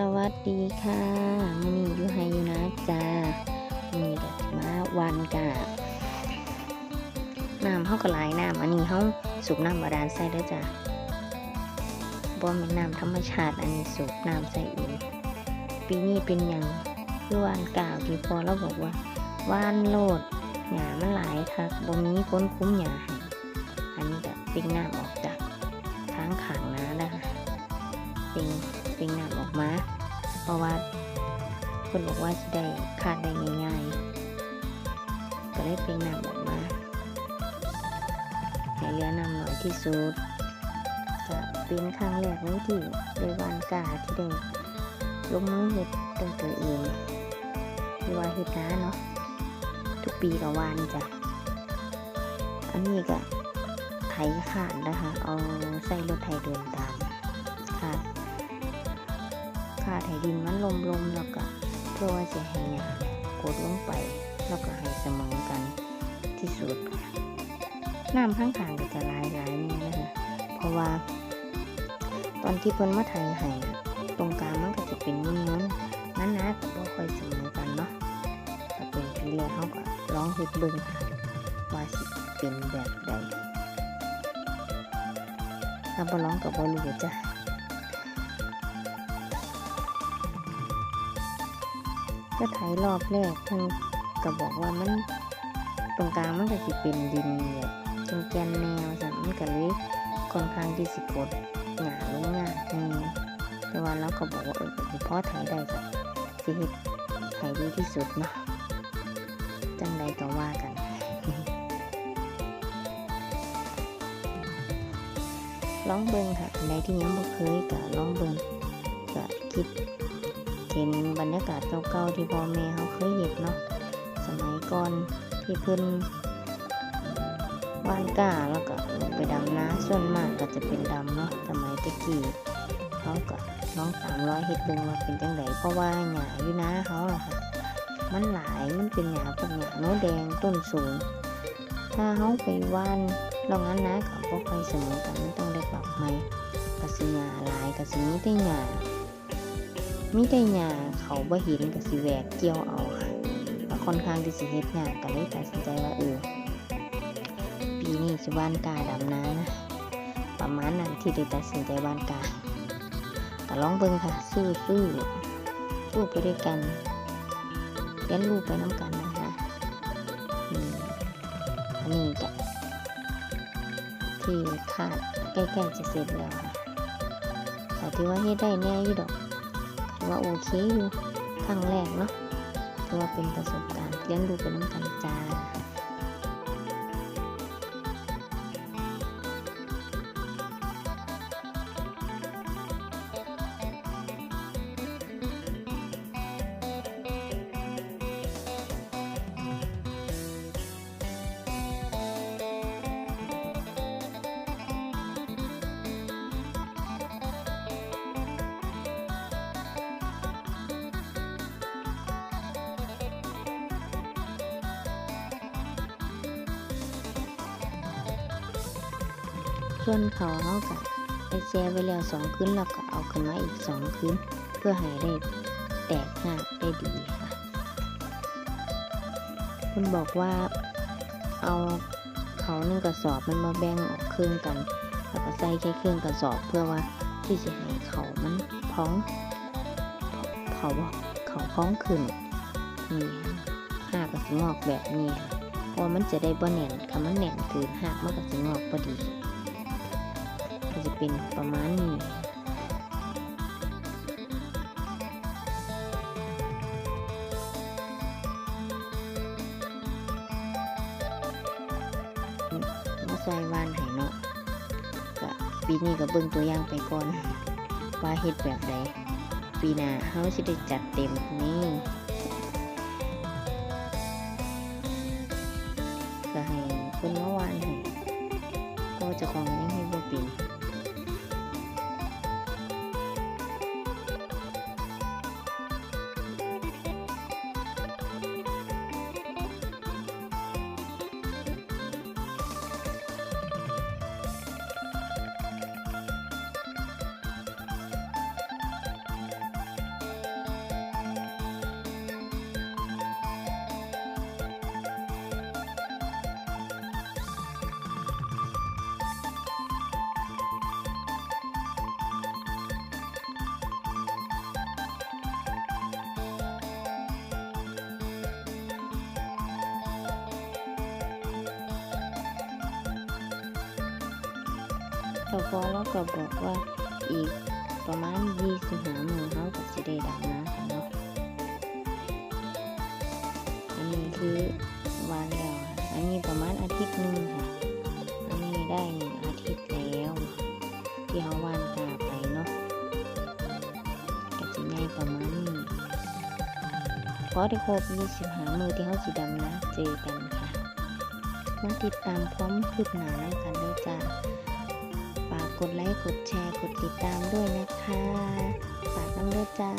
สวัสดีค่ะมื่อนี้อยู่ไฮอยู่นะจ้ามื่อนี้ก็มาวันกะน้ำเฮาก็หลายน้ำอันนี้เฮาสูบน้ำบาดาลใส่ด้อจ้ะบ่แม่นน้ำธรรมชาติ อันนี้สูบน้ำใส่เองปีนี้เป็นอย่างคือวานกล่าวที่พอเราบอกว่าว่านโลดหญ้ามันหลายคักบ่มีคนคุ้มหญ้าให้อันนี้ก็เป็นน้ำออกจากทางขังนะนะคะ เป็นเป็นน้ำออกมา เพราะว่าคนบอกว่าจะได้ขาดได้ง่ายๆ ก็ได้เป็นน้ำออกมาให้เหลือน้ำน้อยที่สุดก็เป็นครั้งแรกเลยที่ได้วานกาที่ได้ลงมือเฮ็ดตั้งตัวเองหรือว่าเฮ็ดนาเนาะทุกปีก็วานจ้ะอันนี้ก็ไถขาดนะคะ เอาใส่รถไถเดินตามขา ดขาดให้ดินมันลมลมๆแล้วก็เพื่อว่าจะให้หญ้ากดลงไป แล้วก็ให้เสมอกันที่สุดน้ำข้างทางก็จะลายหลายนี่นะคะเพราะว่า ตอนที่เพิ่นมาไทยให้ตรงกลางมันก็จะเป็นมุนๆนั้นนะก็บ่ค่อยเสมอกันเนาะก็เป็นทีแรกเขาก็ร้องเฮ็ดเบิ่งค่ะว่าสิเป็นแบบใดถ้าบ่ร้องก็บ่รู้จ้ะ ก็ไถรอบแรกเพิ่นก็บอกว่ามันตรงกลางมันก็สิเป็นดินแบบจนแกนแนวจ้ะมันก็เลยค่อนข้างที่สิกดหยาลงยากนี่แต่ว่าเราก็บอกว่าเออก็สิพอไถได้ก็สิเฮ็ดไถดีที่สุดเนาะจังใดก็ว่ากันลองเบิ่งค่ะอันใดที่ยังบ่เคยก็ลองเบิ่งก็คิด เห็นบรรยากาศเก่าๆที่พ่อแม่เขาเคยเห็นเนาะสมัยก่อนที่เพิ่นว่านก้าแล้วก็ลงไปดำนาส่วนมากก็จะเป็นดำเนาะสมัยตะกี้เขาก็น้องสามร้อยเฮ็ดเบิ่งว่าเป็นจังไดเพราะว่าหญ้าอยู่นาเขาอะค่ะมันหลายมันเป็นหญ้าพวกหญ้าโนแดงต้นสูง ถ้าเขาไปว่านลองนั้นนะก็บ่ค่อยเสมอกันมันต้องได้ปรับใหม่กะสิหญ้าหลายกะสิมีแต่หญ้า มีแต่หญ้าเขาบ่เห็นก็สิแหวกเกี่ยวเอาค่ะก็ค่อนข้างที่สิเฮ็ดยากก็เลยตัดสินใจว่าเออปีนี้สิบ้านกาดำนานะประมาณนั้นที่ได้ตัดสินใจบ้านกาก็ลองเบิ่งค่ะสู้สู้สู้ไปด้วยกันเรียนรู้ไปน้ำกันนะคะอันนี้ก็ที่ขาดใกล้ๆจะเสร็จแล้วค่ะแต่ที่ว่าเฮ็ดได้แน่อยู่ดอก ว่าโอเคอยู่ครั้งแรกเนาะถือว่าเป็นประสบการณ์เรียนรู้ไปน้ำกันจ้า ส่วนเขาเขาก็ไปแช่ไว้แล้วสองคืนแล้วก็เอาขึ้นมาอีกสองคืนเพื่อให้ได้แตกหากได้ดีค่ะคุณบอกว่าเอาเขาหนึ่งกระสอบมันมาแบ่งออกครึ่งกันแล้วก็ใส่แค่ครึ่งกระสอบเพื่อว่าที่จะให้เขามันพองเขาบอกเขาพองขึ้นนี่หากระสิงอกแบบนี้ค่ะเพราะว่ามันจะได้บ่แน่นคำมันแน่นเกินหากมันก็สิงอกพอดี ก็จะเป็นประมาณนี้มาใส่วานให้เนาะก็ปีนี้ก็เบิ่งตัวอย่างไปก่อน ว่าเฮ็ดแบบใดปีหน้าเฮาสิได้จัดเต็มนี่ พอเราก็บอกว่าอีกประมาณ25มื้อเฮาก็สิได้ดำนาค่ะเนาะอันนี้คือวานแล้วอันนี้ประมาณอาทิตย์หนึงค่ะ อันนี้ได้หนึ่งอาทิตย์แล้วที่เฮาวานกาไปเนาะก็สิง่ายประมาณนี้พอได้ครบ25มื้อที่เฮาสิดำนาเจอกันค่ะมาติดตามพร้อมคืบหน้าแล้วกันด้วยจ้า กดไลค์ กดแชร์ กดติดตามด้วยนะคะ ฝากน้ำด้วยจ้า